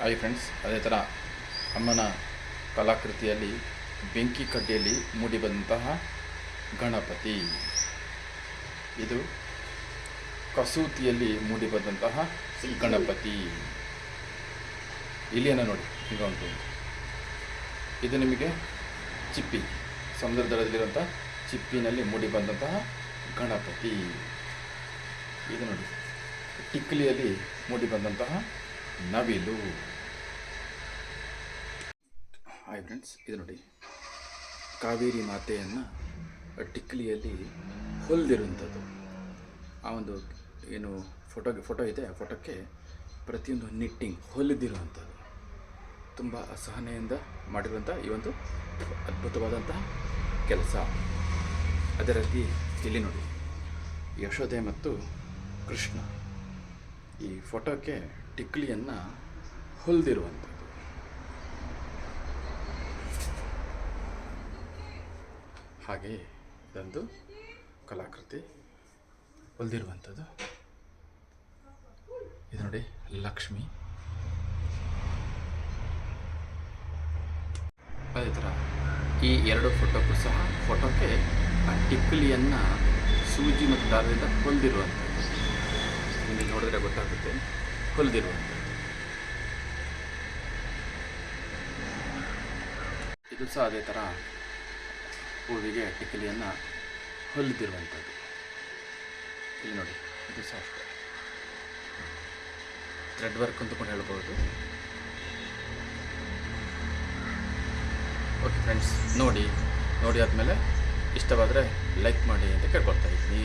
Hi friends ಅದೇ ಥರ ಅಮ್ಮನ ಕಲಾಕೃತಿಯಲ್ಲಿ ಬೆಂಕಿ ಕಡ್ಡಿಯಲ್ಲಿ ಮೂಡಿಬಂತಹ ಗಣಪತಿ. ಇದು ಕಸೂತಿಯಲ್ಲಿ ಮೂಡಿಬಂದಂತಹ ಗಣಪತಿ. ಇಲ್ಲಿಯನ್ನ ನೋಡಿ ಈಗ ಉಂಟು. ಇದು ನಿಮಗೆ ಚಿಪ್ಪಿ ಸಮುದ್ರ ದಡದಲ್ಲಿರುವಂಥ ಚಿಪ್ಪಿನಲ್ಲಿ ಮೂಡಿ ಬಂದಂತಹ ಗಣಪತಿ. ಇದು ನೋಡಿ ಟಿಕ್ಲಿಯಲ್ಲಿ ಮೂಡಿ ಬಂದಂತಹ ನವಿಲು. ಹಾಯ್ ಫ್ರೆಂಡ್ಸ್ ಇದು ನೋಡಿ. ಕಾವೇರಿ ಮಾತೆಯನ್ನು ಟಿಕ್ಲಿಯಲ್ಲಿ ಹೊಲಿದಿರುವಂಥದ್ದು. ಆ ಒಂದು ಏನು ಫೋಟೋಗೆ ಫೋಟೋ ಇದೆ, ಆ ಫೋಟೋಕ್ಕೆ ಪ್ರತಿಯೊಂದು ನಿಟ್ಟಿಂಗ್ ಹೊಲಿದಿರುವಂಥದ್ದು. ತುಂಬ ಅಸಹನೆಯಿಂದ ಮಾಡಿರುವಂಥ ಈ ಒಂದು ಅದ್ಭುತವಾದಂತಹ ಕೆಲಸ. ಅದರಲ್ಲಿ ಇಲ್ಲಿ ನೋಡಿ ಯಶೋದೆ ಮತ್ತು ಕೃಷ್ಣ. ಈ ಫೋಟೋಕ್ಕೆ ಟಿಕ್ಲಿಯನ್ನು ಹೊಲಿದಿರುವಂಥದ್ದು. ಹಾಗೆ ಇದೊಂದು ಕಲಾಕೃತಿ ಹೊಲಿದಿರುವಂಥದ್ದು. ಇದು ನೋಡಿ ಲಕ್ಷ್ಮಿ. ಅದೇ ಥರ ಈ ಎರಡು ಫೋಟೋಕ್ಕೂ ಸಹ ಫೋಟೋಕ್ಕೆ ಆ ಟಿಕ್ಲಿಯನ್ನು ಸೂಜಿ ಮತ್ತು ದಾರದಿಂದ ಹೊಲಿದಿರುವಂಥದ್ದು. ನಿಮಗೆ ನೋಡಿದ್ರೆ ಗೊತ್ತಾಗುತ್ತೆ. ಹೊಲಿದಿರುವಂಥದ್ದು ಇದು ಸಹ ಅದೇ ಥರ ಹೂವಿಗೆ ಟಿಕ್ಕಲಿಯನ್ನು ಹೊಲಿದಿರುವಂಥದ್ದು. ಇಲ್ಲಿ ನೋಡಿ, ಇದು ಸಹ ಅಷ್ಟೇ. ಥ್ರೆಡ್ ವರ್ಕ್ ಅಂತ ಕೂಡ ಹೇಳ್ಬೋದು. ಓಕೆ ಫ್ರೆಂಡ್ಸ್ ನೋಡಿ ನೋಡಿ ಆದಮೇಲೆ ಇಷ್ಟವಾದರೆ ಲೈಕ್ ಮಾಡಿ ಅಂತ ಕೇಳ್ಕೊಳ್ತಾ ಇದ್ದೀನಿ.